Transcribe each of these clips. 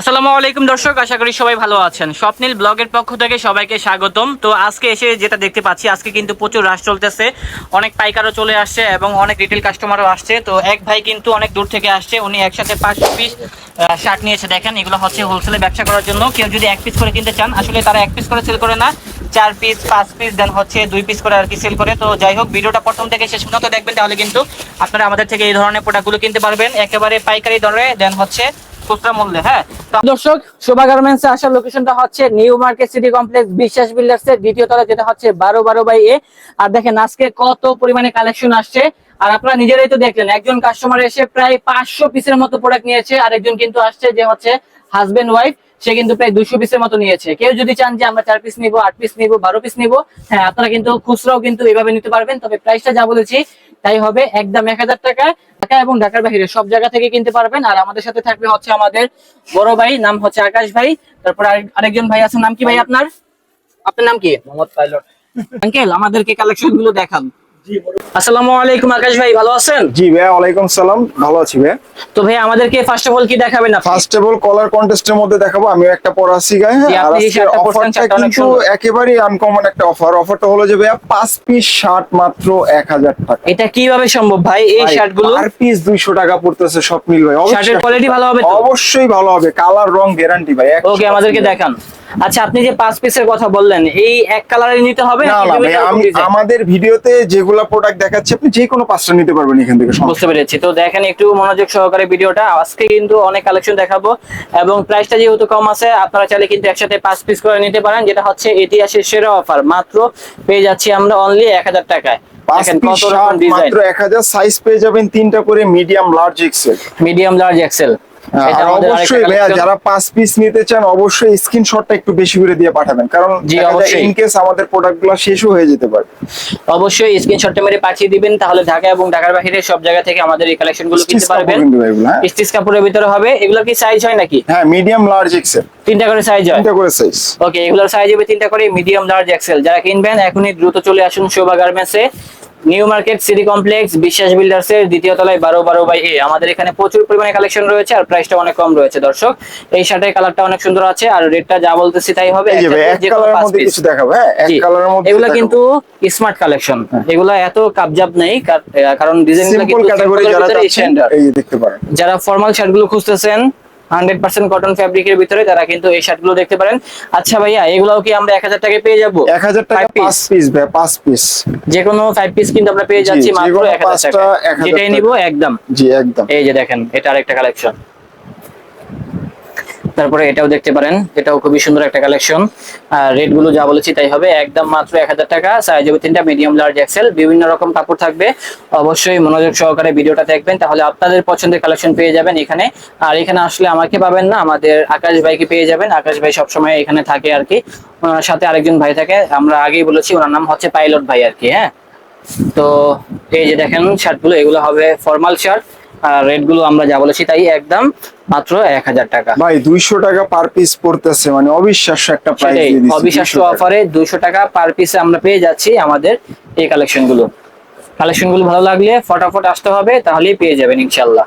আসসালামু আলাইকুম দর্শক, আশা করি সবাই ভালো আছেন। স্বপ্নিল ব্লগের পক্ষ থেকে সবাইকে স্বাগতম। তো আজকে এসে যেটা দেখতে পাচ্ছি, আজকে কিন্তু প্রচুর রাশ চলতেছে। অনেক পাইকারও চলে আসছে এবং অনেক রিটেল কাস্টমারও আসছে। তো এক ভাই কিন্তু অনেক দূর থেকে আসছে, উনি একসাথে পাঁচশো পিস শার্ট নিয়েছে দেখেন। এগুলো হচ্ছে হোলসেলে ব্যবসা করার জন্য। কেউ যদি এক পিস করে কিনতে চান, আসলে তারা এক পিস করে সেল করে না। চার পিস পাঁচ পিস দেন হচ্ছে দুই পিস করে আর কি সেল করে। তো যাই হোক, ভিডিওটা প্রথম থেকে শেষ পর্যন্ত দেখবেন, তাহলে কিন্তু আপনারা আমাদের থেকে এই ধরনের প্রোডাক্টগুলো কিনতে পারবেন। একেবারে পাইকারি দরে দেন হচ্ছে খুচরা মূল্যে হ্যাঁ? দর্শক শোভা গার্মেন্টস আসার লোকেশনটা হচ্ছে new market city complex Biswas builders এর দ্বিতীয় তলা যেটা হচ্ছে বারো বারো বাই এ। আর দেখেন, আজকে কত পরিমাণে কালেকশন আসছে। আর আপনারা নিজেরাই তো দেখলেন, একজন কাস্টমার এসে প্রায় পাঁচশো পিসের মতো প্রোডাক্ট নিয়েছে, আর একজন কিন্তু আসছে যে হচ্ছে হাজবেন্ড ওয়াইফ সে কিন্তু প্রায় দুশো পিসের মতো নিয়েছে। কেউ যদি চান যে আমরা চার পিস নিবো, আট পিস নিবো, বারো পিস নিবো হ্যাঁ আপনারা কিন্তু খুচরাও কিন্তু এভাবে নিতে পারবেন। তবে প্রাইসটা যা বলেছি তাই হবে একদম এক হাজার টাকা। ঢাকা এবং ঢাকার বাহিরে সব জায়গা থেকে কিনতে পারবেন। আর আমাদের সাথে থাকবে হচ্ছে আমাদের বড় ভাই নাম হচ্ছে আকাশ ভাই। তারপর আরেক- আরেকজন ভাই আছে। নাম কি ভাই আপনার? আপনার নাম কি? মোহাম্মদ পাইলট আঙ্কেল আমাদেরকে কালেকশনগুলো দেখান। আসসালামু আলাইকুম আকাশ ভাই ভালো আছেন? জি ভাইয়া ওয়ালাইকুম সালাম ভালো আছি ভাই তো ভাই আমাদেরকে ফার্স্ট অফ অল কি দেখাবেন ফার্স্ট অফ অল কলার কন্টেস্টের মধ্যে দেখাবো আমি একটা গায়ে জি, আর পরছেন, অফারটা কিন্তু। একেবারেই আনকমন একটা অফার অফারটা হলো যে ভাইয়া পাঁচ পিস শার্ট মাত্র এক হাজার টাকা। এটা কীভাবে সম্ভব ভাই এই শার্টগুলো আর পিস দুইশো টাকা পড়তেছে সব মিল ভাই অবশ্যই- শার্টের quality ভালো হবে তো? অবশ্যই ভালো হবে কালার রং গ্যারান্টি ভাই ওকে আমাদেরকে দেখান। আচ্ছা আপনি যে পাঁচ পিসের কথা বললেন এই এক কালারে নিতে হবে? আমাদের ভিডিওতে যেগুলা প্রোডাক্ট দেখাচ্ছি আপনি যে কোনো পাঁচটা নিতে পারবেন এখান থেকে বুঝতে পেরেছি। তো দেখেন একটু মনোযোগ সহকারে ভিডিওটা। আজকে কিন্তু অনেক কালেকশন দেখাবো এবং প্রাইসটা যেহেতু কম আছে আপনারা চাইলে কিন্তু একসাথে পাঁচ পিস করে নিতে পারেন যেটা হচ্ছে ইতিহাসের সেরা অফার মাত্র পেয়ে যাচ্ছি আমরা অনলি এক হাজার টাকায়। মাত্র এক হাজার সাইজ পেয়ে যাবেন তিনটা করে medium large XL medium large XL অবশ্যই ভাইয়া যারা পাঁচ পিস নিতে চান অবশ্যই স্ক্রিনশটটা একটু বেশি করে দিয়ে পাঠাবেন। কারণ। ইন কেস আমাদের প্রোডাক্টগুলো শেষও হয়ে যেতে পারে। অবশ্যই স্ক্রিনশটটা মেরে পাঠিয়ে দিবেন তাহলে ঢাকা এবং ঢাকার বাইরে সব জায়গা থেকে আমাদের এই কালেকশনগুলো কিনতে পারবেন। এগুলো, হ্যাঁ? স্টিচ কাপড়ের ভিতরে হবে। এগুলো কি সাইজ হয় নাকি? হ্যাঁ মিডিয়াম লার্জ এক্সেল তিনটা করে সাইজ হয়। তিনটা করে সাইজ ওকে এগুলোর সাইজ হবে তিনটা করে মিডিয়াম লার্জ এক্সেল যারা কিনবেন এখনই দ্রুত চলে আসুন শোভা গার্মেন্টসে new market city complex Biswas builders এর দ্বিতীয় তলায় বারো বারো বাই এ আমাদের এখানে প্রচুর পরিমাণে কালেকশন রয়েছে আর প্রাইসটা অনেক কম রয়েছে দর্শক। এই শার্টের কালারটা অনেক সুন্দর আছে আর রেটটা যা বলতেছি তাই হবে হ্যাঁ এগুলা কিন্তু স্মার্ট কালেকশন এগুলা এত কাবজাব নেই কারণ ডিজাইন যারা ফর্মাল শার্টগুলো খুঁজতেছেন হান্ড্রেড পার্সেন্ট কটন ফ্যাব্রিকের ভিতরে তারা কিন্তু এই শার্টগুলো দেখতে পারেন। আচ্ছা ভাইয়া এগুলাও কি আমরা এক হাজার টাকায় পেয়ে যাব? এক হাজার টাকা পাঁচ পিস ভাই পাঁচ পিস যে কোনো ফাইভ পিস কিন্তু আমরা পেয়ে যাচ্ছি মাত্র এক হাজার টাকা 1000 যেটাই নিবো নিব একদম। জি একদম। এই যে দেখেন এটা আরেকটা কালেকশন তারপরে এটাও দেখতে পারেন, এটাও খুবই সুন্দর একটা কালেকশন আর রেটগুলো যা বলেছি তাই হবে, একদম মাত্র এক হাজার টাকা সাইজ হবে তিনটা মিডিয়াম লার্জ এক্সেল বিভিন্ন রকম কাপড় থাকবে। অবশ্যই মনোযোগ সহকারে ভিডিওটা দেখবেন, তাহলে আপনাদের পছন্দের কালেকশন পেয়ে যাবেন এখানে। আর এখানে আসলে আমাকে পাবেন না, আমাদের আকাশ ভাইকে পেয়ে যাবেন। আকাশ ভাই সবসময় এখানে থাকে আর কি। ওনার সাথে আরেকজন ভাই থাকে, আমরা আগেই বলেছি, ওনার নাম হচ্ছে পাইলট ভাই আর কি হ্যাঁ। তো এই যে দেখেন শার্টগুলো এগুলো হবে ফর্মাল শার্ট আর রেটগুলো আমরা যা বলেছি তাই একদম মাত্র এক হাজার টাকা। ভাই দুইশো টাকা পার পিস পড়তেছে মানে অবিশ্বাস্য একটা প্রাইস অবিশ্বাস্য অফারে দুশো টাকা পার পিসে আমরা পেয়ে যাচ্ছি আমাদের এই কালেকশনগুলো। কালেকশনগুলো ভালো লাগলে ফটাফট আসতে হবে তাহলেই পেয়ে যাবেন ইনশাল্লাহ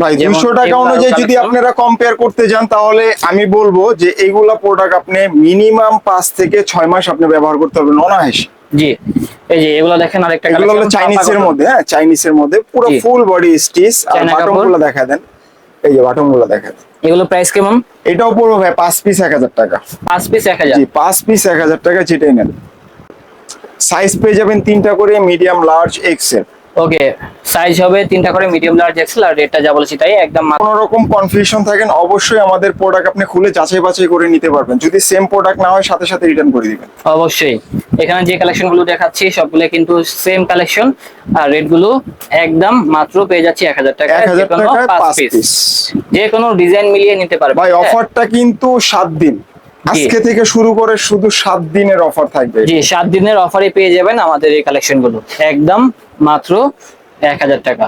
ভাই দুশো টাকা অনুযায়ী যদি আপনারা কম্পেয়ার করতে যান তাহলে আমি বলব যে এইগুলা প্রোডাক্ট আপনি মিনিমাম পাঁচ থেকে ছয় মাস আপনি ব্যবহার করতে পারবেন অনায়াসে। জি এই যে এগুলো দেখেন আরেকটা এগুলো হলো চাইনিজ চাইনিজের মধ্যে হ্যাঁ চাইনিজের মধ্যে পুরো ফুল বডি স্টিচ আর চায়না বাটনগুলো দেখা দেন। এই যে বাটনগুলো দেখা দেন। এগুলো প্রাইস কেমন? এটাও পুরো ভাই পাঁচ পিস এক হাজার টাকা। পাঁচ পিস এক হাজার? জি পাঁচ পিস এক হাজার টাকা যেটাই নেন। সাইজ পেয়ে যাবেন তিনটা করে medium large XL okay size হবে তিনটা করে মিডিয়াম লার্জ এক্সেল আর রেটটা যা বলেছি তাই একদম কোনো রকম কনফিউশন থাকেন অবশ্যই আমাদের প্রোডাক্ট আপনি খুলে যাচাই বাছাই করে নিতে পারবেন। যদি সেম প্রোডাক্ট না হয় সাথে সাথে রিটার্ন করে দিবেন। অবশ্যই। এখানে যে কালেকশনগুলো দেখাচ্ছি সবগুলো কিন্তু সেম কালেকশন আর রেটগুলো একদম মাত্র পেয়ে যাচ্ছি এক হাজার টাকা এক হাজার টাকায় পাঁচ পিস যে কোনো ডিজাইন মিলিয়ে নিতে পারবে ভাই অফারটা কিন্তু সাত দিন। আজকে থেকে শুরু করে শুধু সাত দিনের অফার থাকবে। জি সাত দিনের অফারে পেয়ে যাবেন আমাদের এই কালেকশনগুলো। একদম মাত্র এক হাজার টাকা।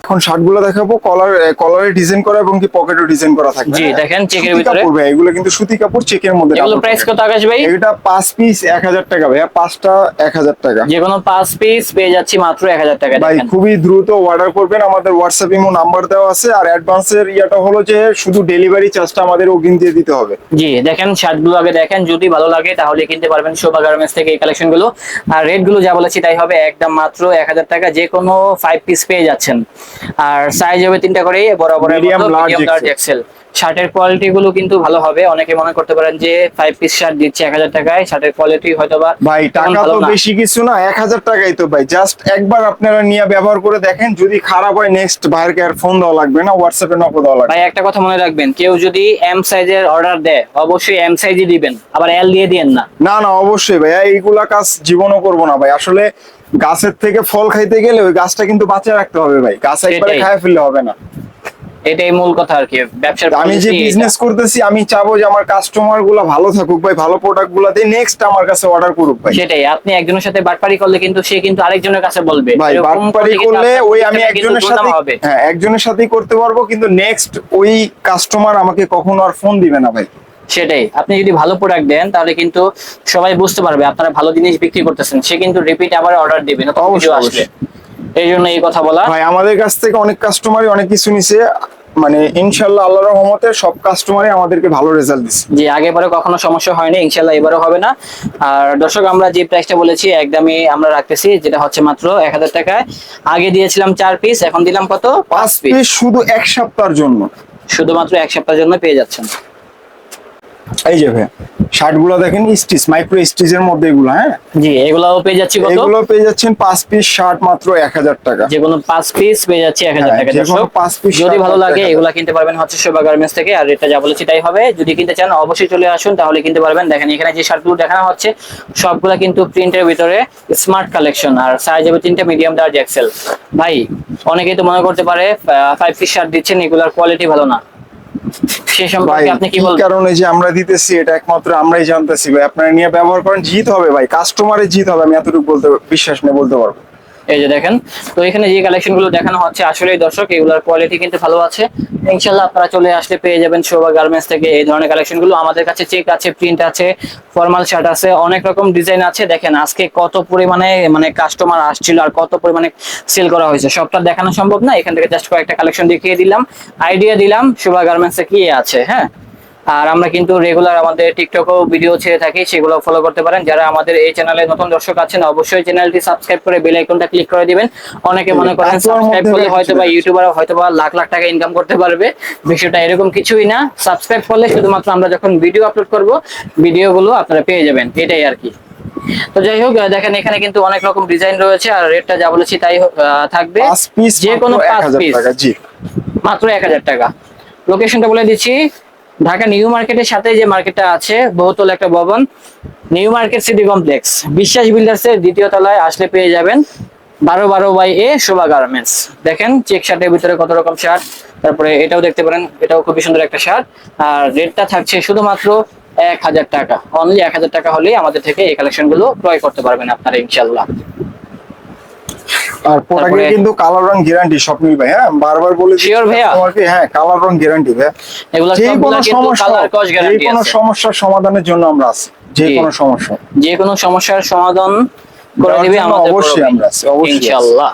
এখন শার্টগুলো দেখাবো কলার কলারে ডিজাইন করা এবং কি পকেটও ডিজাইন করা থাকবে জি? দেখেন, চেকের ভিতরে। কাপড় ভাই এগুলো কিন্তু সুতি কাপড় চেকের মধ্যে এগুলো প্রাইস। কত আকাশ ভাই এটা পাঁচ পিস এক হাজার টাকা ভাইয়া পাঁচটা এক হাজার টাকা যে কোনো পাঁচ পিস পেয়ে যাচ্ছি মাত্র এক হাজার টাকা ভাই খুবই দ্রুত অর্ডার করবেন আমাদের হোয়াটসঅ্যাপ ইমো নাম্বার দেওয়া আছে আর অ্যাডভান্সের ইয়াটা হলো যে শুধু ডেলিভারি চার্জটা আমাদের অগ্রিম দিয়ে দিতে হবে জি দেখেন শার্টগুলো আগে দেখেন যদি ভালো লাগে তাহলে কিনতে পারবেন শোভা গার্মেন্টস থেকে এই কালেকশনগুলো আর রেটগুলো যা বলেছি তাই হবে একদম মাত্র এক হাজার টাকা যে কোনো ফাইভ পিস পেয়ে যাচ্ছেন আর সাইজ হবে তিনটা করে বরাবর Medium, large, medium large XL শার্টের কোয়ালিটি গুলো কিন্তু ভালো হবে। অনেকে মনে করতে পারেন যে ফাইভ পিস শার্ট দিচ্ছে এক হাজার টাকায়। শার্টের কোয়ালিটি হয়তো বা ভাই টাকা তো বেশি কিছু না এক হাজার টাকাই তো ভাই। জাস্ট একবার আপনারা নিয়ে ব্যবহার করে দেখেন যদি খারাপ হয় নেক্সট ভাইয়েরকে আর ফোন দেওয়া লাগবে না হোয়াটসঅ্যাপে নক দেওয়া লাগবে। ভাই একটা কথা মনে রাখবেন কেউ যদি এম সাইজের অর্ডার দেয় অবশ্যই এম সাইজই দিবেন। আবার এল দিয়ে দিয়েন না। না না অবশ্যই ভাইয়া এইগুলা কাজ জীবনও করব না ভাই। আসলে গাছের থেকে ফল খাইতে গেলে ওই গাছটা কিন্তু বাঁচিয়ে রাখতে হবে ভাই। গাছ একবারে খায় ফেললে হবে না। এটাই মূল কথা আর কি ব্যবসার আমি যে বিজনেস করতেছি আমি চাবো যে আমার কাস্টমারগুলা ভালো থাকুক ভাই ভালো প্রোডাক্টগুলা দিয়ে নেক্সট আমার কাছে অর্ডার করুক ভাই। সেটাই আপনি একজনের সাথে বাটপারি করলে কিন্তু সে কিন্তু আরেকজনের কাছে বলবে। ভাই বাটপারি করলে ওই আমি একজনের সাথে হ্যাঁ একজনের সাথেই করতে পারব কিন্তু নেক্সট ওই কাস্টমার আমাকে কখনো আর ফোন দিবে না ভাই। সেটাই। আপনি যদি ভালো প্রোডাক্ট দেন তাহলে কিন্তু সবাই বুঝতে পারবে আপনারা ভালো জিনিস বিক্রি করতেছেন। সে কিন্তু রিপিট আবার অর্ডার দিবে না অবশ্যই, আসবে। এই জন্য এই কথা বলা। ভাই আমাদের কাছ থেকে অনেক কাস্টমারই অনেক কিছু নিছে। মানে ইনশাল্লাহ আল্লাহর রহমতে সব কাস্টমারই আমাদেরকে ভালো রেজাল্ট দিচ্ছে যে আগে পরে কখনো সমস্যা হয়নি ইনশাল্লাহ এবারও হবে না। আর দর্শক আমরা যে প্রাইসটা বলেছি একদমই আমরা রাখতেছি যেটা হচ্ছে মাত্র এক হাজার টাকায়। আগে দিয়েছিলাম চার পিস এখন দিলাম কত? পাঁচ পিস শুধু এক সপ্তাহের জন্য। শুধুমাত্র এক সপ্তাহের জন্য পেয়ে যাচ্ছেন। এই যে ভাই শার্টগুলো দেখেন স্টিচ মাইক্রো স্টিচের মধ্যে এগুলো হ্যাঁ? জি এগুলাও পেয়ে যাচ্ছি কত? এগুলো পেয়ে যাচ্ছেন পাঁচ পিস শার্ট মাত্র এক হাজার টাকা। যে কোনো পাঁচ পিস পেয়ে যাচ্ছে এক হাজার হ্যাঁ, টাকা যে কোনো দর্শক। পাঁচ piece যদি ভালো লাগে 1000 এগুলা কিনতে পারবেন হচ্ছে শোভা গার্মেন্টস থেকে আর রেটটা যা বলেছি তাই হবে। যদি কিনতে চান অবশ্যই চলে আসুন তাহলে কিনতে পারবেন। দেখেন এখানে যে শার্টগুলো দেখানো হচ্ছে সবগুলা কিন্তু প্রিন্টের ভিতরে স্মার্ট কালেকশন আর সাইজ হবে তিনটা মিডিয়াম লার্জ এক্সেল ভাই অনেকেই তো মনে করতে পারে ফাইভ পিস শার্ট দিচ্ছেন এগুলার কোয়ালিটি ভালো না। সে ভাই সম্পর্কে আপনি কি কি বলবেন? কারণে যে আমরা দিতেছি এটা একমাত্র আমরাই জানতেছি ভাই? আপনারা নিয়ে ব্যবহার করেন জিত হবে ভাই। কাস্টমারের জিত হবে আমি এতটুকু বলতে বিশ্বাস নিয়ে বলতে পারব। এই যে দেখেন, তো এখানে যে কালেকশনগুলো দেখানো হচ্ছে আসলে দর্শক, এগুলোর কোয়ালিটি কিন্তু ভালো আছে। ইনশাল্লাহ আপনারা চলে আসলে পেয়ে যাবেন শোভা গার্মেন্টস থেকে এই ধরনের কালেকশনগুলো। আমাদের কাছে চেক আছে প্রিন্ট আছে ফর্মাল শার্ট আছে, অনেক রকম ডিজাইন আছে। দেখেন, আজকে কত পরিমাণে মানে কাস্টমার আসছিল আর কত পরিমাণে সেল করা হয়েছে। সবটা দেখানো সম্ভব না, এখান থেকে জাস্ট কয়েকটা কালেকশন দেখিয়ে দিলাম। আইডিয়া দিলাম, শোভা গার্মেন্টসে কি আছে হ্যাঁ? আর আমরা কিন্তু রেগুলার আমাদের টিকটকও ভিডিও ছেড়ে থাকি সেগুলো ফলো করতে পারেন। যারা আমাদের এই চ্যানেলে নতুন দর্শক আছেন অবশ্যই চ্যানেলটি সাবস্ক্রাইব করে বেল আইকনটা ক্লিক করে দিবেন। অনেকে মনে করেন সাবস্ক্রাইব করলে হয়তো বা ইউটিউবার হয়তো বা লাখ লাখ টাকা ইনকাম করতে পারবে। বিষয়টা এরকম কিছুই না। সাবস্ক্রাইব করলে শুধুমাত্র আমরা যখন ভিডিও আপলোড করব ভিডিওগুলো আপনারা পেয়ে যাবেন। এটাই আর কি। তো যাই হোক দেখেন এখানে কিন্তু অনেক রকম ডিজাইন রয়েছে আর রেটটা যা বলেছি তাই থাকবে। যে কোনো পাঁচ পিস জি। মাত্র এক হাজার টাকা। লোকেশনটা বলে দিচ্ছি। ঢাকা নিউ মার্কেটের সাথে যে মার্কেটটা আছে, বহুতল একটা ভবন, new market city complex. Biswas builders এর দ্বিতীয় তলায় আসলে পেয়ে যাবেন বারো বারো বাই এ শোভা গার্মেন্টস। দেখেন, চেক শার্টের ভিতরে কত রকম শার্ট, তারপরে এটাও দেখতে পারেন, এটাও খুবই সুন্দর একটা শার্ট। আর রেটটা থাকছে শুধুমাত্র এক হাজার টাকা। অনলি এক হাজার টাকা হলেই আমাদের থেকে এই কালেকশনগুলো ক্রয় করতে পারবেন আপনারা ইনশাল্লাহ আর প্রোডাক্টের কিন্তু কালার রং গ্যারান্টি স্বপ্নিল ভাই হ্যাঁ? বারবার বলে শিওর ভাইয়া? customer-কে, হ্যাঁ কালার রং গ্যারান্টি ভাই এগুলো যে কোনো সমস্যা যে কোনো সমস্যার সমাধানের জন্য আমরা আছি যে কোনো সমস্যা। যে কোনো সমস্যার সমাধান করে দিবে আমাদের অবশ্যই আমরা আছি, অবশ্যই আছি। ইনশাআল্লাহ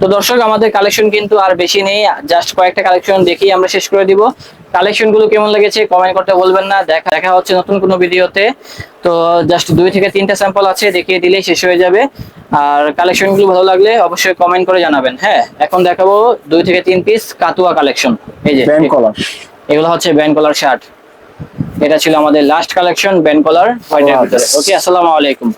তো দর্শক আমাদের কালেকশন কিন্তু আর বেশি নেই। জাস্ট কয়েকটা কালেকশন দেখেই আমরা শেষ করে দিব। কালেকশনগুলো কেমন লেগেছে কমেন্ট করতে বলবেন না। দেখা দেখা হচ্ছে নতুন কোনো ভিডিওতে। তো জাস্ট দুই থেকে তিনটা স্যাম্পল আছে দেখিয়ে দিলেই শেষ হয়ে যাবে। আর কালেকশনগুলো ভালো লাগলে অবশ্যই কমেন্ট করে জানাবেন। হ্যাঁ এখন দেখাবো দুই থেকে তিন পিস কাতুয়া কালেকশন এই যে ব্যান্ড কলার এগুলো হচ্ছে ব্যান্ড কলার শার্ট এটা ছিল আমাদের last collection band collar okay আসসালামু আলাইকুম।